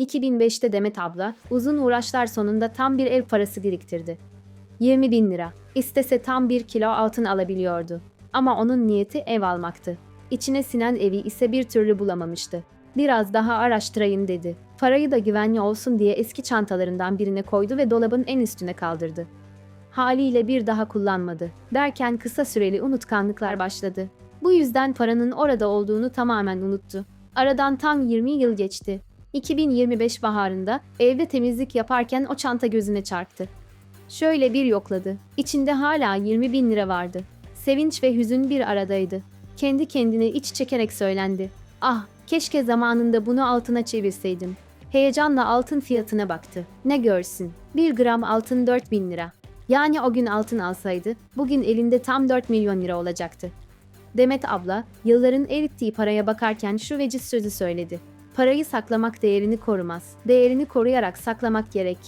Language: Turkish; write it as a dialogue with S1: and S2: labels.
S1: 2005'te Demet abla uzun uğraşlar sonunda tam bir ev parası biriktirdi. 20 bin lira. İstese tam bir kilo altın alabiliyordu. Ama onun niyeti ev almaktı. İçine sinen evi ise bir türlü bulamamıştı. Biraz daha araştırayım dedi. Parayı da güvenli olsun diye eski çantalarından birine koydu ve dolabın en üstüne kaldırdı. Haliyle bir daha kullanmadı. Derken kısa süreli unutkanlıklar başladı. Bu yüzden paranın orada olduğunu tamamen unuttu. Aradan tam 20 yıl geçti. 2025 baharında evde temizlik yaparken o çanta gözüne çarptı. Şöyle bir yokladı. İçinde hala 20 bin lira vardı. Sevinç ve hüzün bir aradaydı. Kendi kendine iç çekerek söylendi. Ah, keşke zamanında bunu altına çevirseydim. Heyecanla altın fiyatına baktı. Ne görsün? Bir gram altın 4 bin lira. Yani o gün altın alsaydı, bugün elinde tam 4 milyon lira olacaktı. Demet abla, yılların erittiği paraya bakarken şu veciz sözü söyledi. Parayı saklamak değerini korumaz. Değerini koruyarak saklamak gerek.